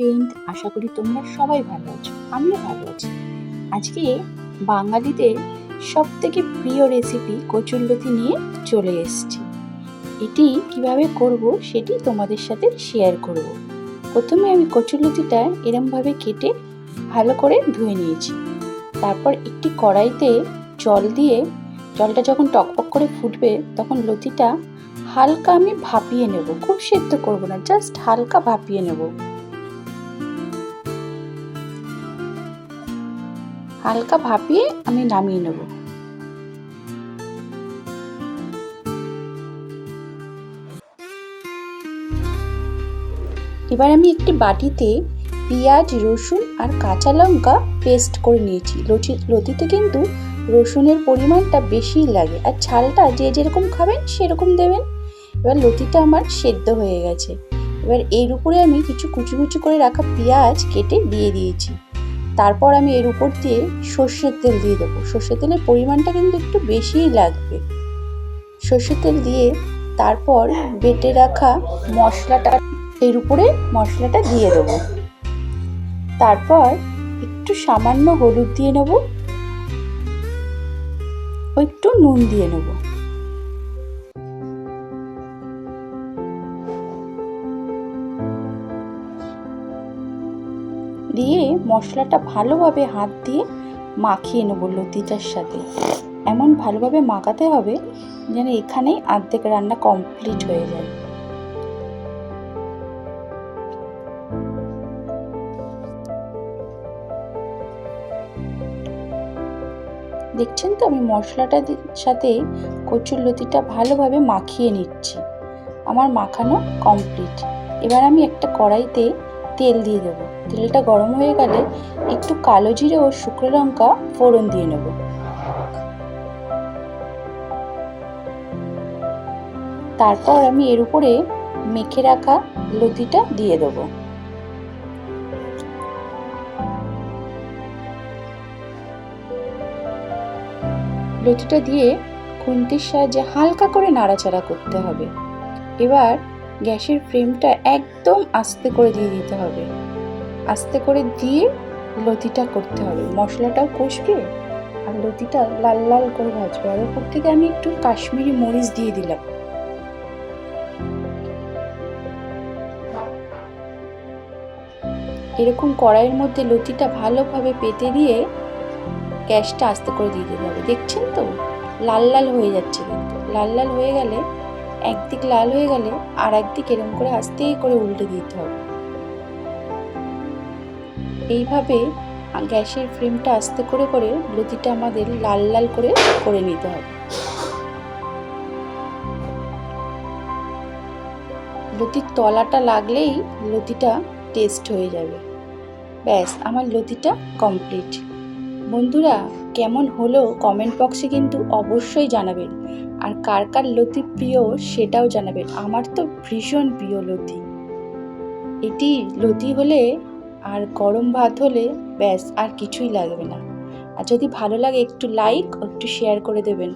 Friend আশা করি তোমরা সবাই ভালো আছো, আমিও ভালো আছি। আজকে বাঙালিদের সব থেকে প্রিয় রেসিপি কচুরলতি নিয়ে চলে এসেছি। এটি কীভাবে করব সেটি তোমাদের সাথে শেয়ার করব। প্রথমে আমি কচুরলতিটা এরমভাবে কেটে ভালো করে ধুয়ে নিয়েছি। তারপর একটি কড়াইতে জল দিয়ে, জলটা যখন টকপক করে ফুটবে, তখন লতিটা হালকা আমি ভাপিয়ে নেব। খুব সেদ্ধ করব না জাস্ট হালকা ভাপিয়ে নেব। হালকা ভাপিয়ে আমি নামিয়ে নেব। এবার আমি একটি বাটিতে পেঁয়াজ, রসুন আর কাঁচা লঙ্কা পেস্ট করে নিয়েছি। লচি লতিতে কিন্তু রসুনের পরিমাণটা বেশিই লাগে আর ঝালটা যে যেরকম খাবেন সেরকম দেবেন। এবার লতিটা আমার সেদ্ধ হয়ে গেছে। এবার এর উপরে আমি কিছু কুচি কুচি করে রাখা পেঁয়াজ কেটে দিয়ে দিয়েছি। তারপর আমি এর উপর দিয়ে সর্ষের তেল দিয়ে দেবো। সর্ষের তেলের পরিমাণটা কিন্তু একটু বেশিই লাগবে। সর্ষের তেল দিয়ে তারপর বেটে রাখা মশলাটা, এর উপরে মশলাটা দিয়ে দেবো। তারপর একটু সামান্য হলুদ দিয়ে নেব। একটু নুন দিয়ে নেব। দিয়ে মশলাটা ভালোভাবে হাত দিয়ে মাখিয়ে নেব লতিটার সাথে। এমন ভালোভাবে মাখাতে হবে যেন এখানেই আর্ধেক রান্না কমপ্লিট হয়ে যায়। দেখছেন তো আমি মশলাটার সাথে কচুর লতিটা ভালোভাবে মাখিয়ে নিচ্ছি। আমার মাখানো কমপ্লিট। এবার আমি একটা কড়াইতে তেল দিয়ে দেবো। তেলটা গরম হয়ে গেলে একটু কালো জিরে ও শুকনো লঙ্কা ফোড়ন দিয়ে নেব। তারপর আমি এর উপরে মেখে রাখা লতিটা দিয়ে দেবো। লতিটা দিয়ে খুন্তির সাহায্যে হালকা করে নাড়াচাড়া করতে হবে। এবার গ্যাসের ফ্লেমটা একদম আস্তে করে দিয়ে দিতে হবে। আস্তে করে দিয়ে লতিটা করতে হবে। মশলাটাও কষবে আর লতিটা লাল লাল করে ভাজবে। আর ওপর থেকে আমি একটু কাশ্মীরি মরিচ দিয়ে দিলাম। এরকম কড়াইয়ের মধ্যে লতিটা ভালোভাবে পেতে দিয়ে গ্যাসটা আস্তে করে দিয়ে দিতে হবে। দেখছেন তো? লাল লাল হয়ে যাচ্ছে কিন্তু। লাল লাল হয়ে গেলে একদিক লাল হয়ে গেলে আর একদিক এরম করে আস্তে করে উল্টে দিতে হবে। এইভাবে গ্যাসের ফ্লেমটা আস্তে করে করে লতিটা আমাদের লাল লাল করে করে নিতে হবে। লতির তলাটা লাগলেই লতিটা টেস্ট হয়ে যাবে। ব্যাস, আমার লতিটা কমপ্লিট। বন্ধুরা, কেমন হলো কমেন্ট বক্সে কিন্তু অবশ্যই জানাবেন। আর কার কার লতি প্রিয় সেটাও জানাবেন। আমার তো ভীষণ প্রিয় লতি। এটি লতি হলে আর গরম ভাত হলে ব্যাস, আর কিছুই লাগবে না। আর যদি ভালো লাগে একটু লাইক একটু শেয়ার করে দেবেন।